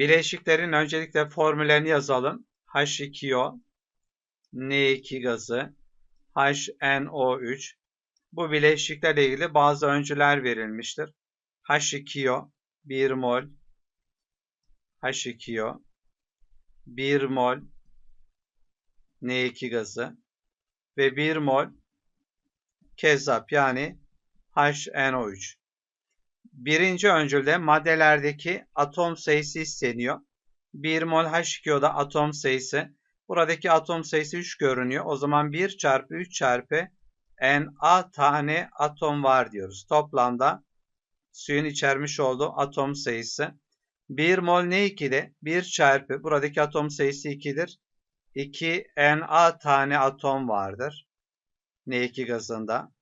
Bileşiklerin öncelikle formüllerini yazalım. H2O, N2 gazı, HNO3. Bu bileşiklerle ilgili bazı öncüler verilmiştir. H2O 1 mol H2O 1 mol N2 gazı ve 1 mol kezzap yani HNO3. Birinci öncülde maddelerdeki atom sayısı isteniyor. 1 mol H2O'da atom sayısı. Buradaki atom sayısı 3 görünüyor. O zaman 1 çarpı 3 çarpı Na tane atom var diyoruz. Toplamda suyun içermiş olduğu atom sayısı. 1 mol N2'de 1 çarpı buradaki atom sayısı 2'dir. 2 Na tane atom vardır. N2 gazında.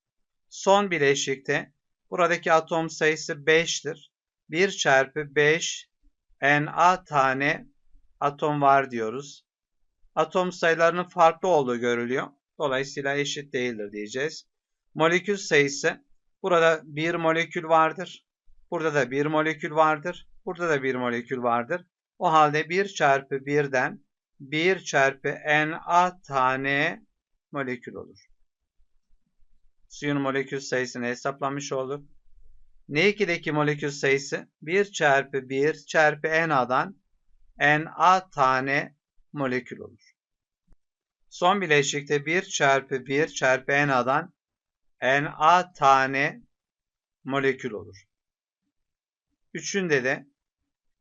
Son bileşikte buradaki atom sayısı 5'tir. 1 çarpı 5 Na tane atom var diyoruz. Atom sayılarının farklı olduğu görülüyor. Dolayısıyla eşit değildir diyeceğiz. Molekül sayısı burada bir molekül vardır. Burada da bir molekül vardır. Burada da bir molekül vardır. O halde 1 çarpı 1'den 1 çarpı Na tane molekül olur. Suyun molekül sayısını hesaplamış olduk. N2'deki molekül sayısı 1 çarpı 1 çarpı Na'dan Na tane molekül olur. Son bileşikte 1 çarpı 1 çarpı Na'dan Na tane molekül olur. Üçünde de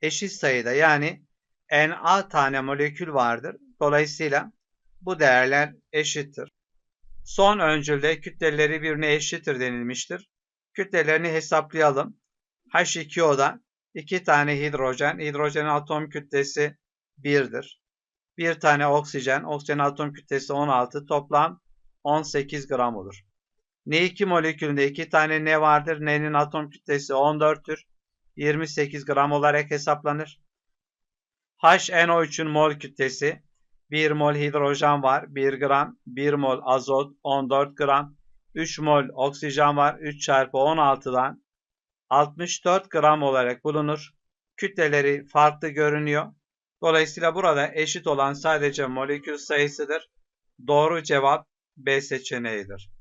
eşit sayıda yani Na tane molekül vardır. Dolayısıyla bu değerler eşittir. Son öncülde kütleleri birbirine eşittir denilmiştir. Kütlelerini hesaplayalım. H2O'da 2 tane hidrojen, hidrojenin atom kütlesi 1'dir. Bir tane oksijen, oksijen atom kütlesi 16, toplam 18 gram olur. N2 molekülünde 2 tane ne vardır? N'nin atom kütlesi 14'tür. 28 gram olarak hesaplanır. HNO3'ün mol kütlesi 1 mol hidrojen var 1 gram, 1 mol azot 14 gram, 3 mol oksijen var 3 çarpı 16'dan 64 gram olarak bulunur. Kütleleri farklı görünüyor. Dolayısıyla burada eşit olan sadece molekül sayısıdır. Doğru cevap B seçeneğidir.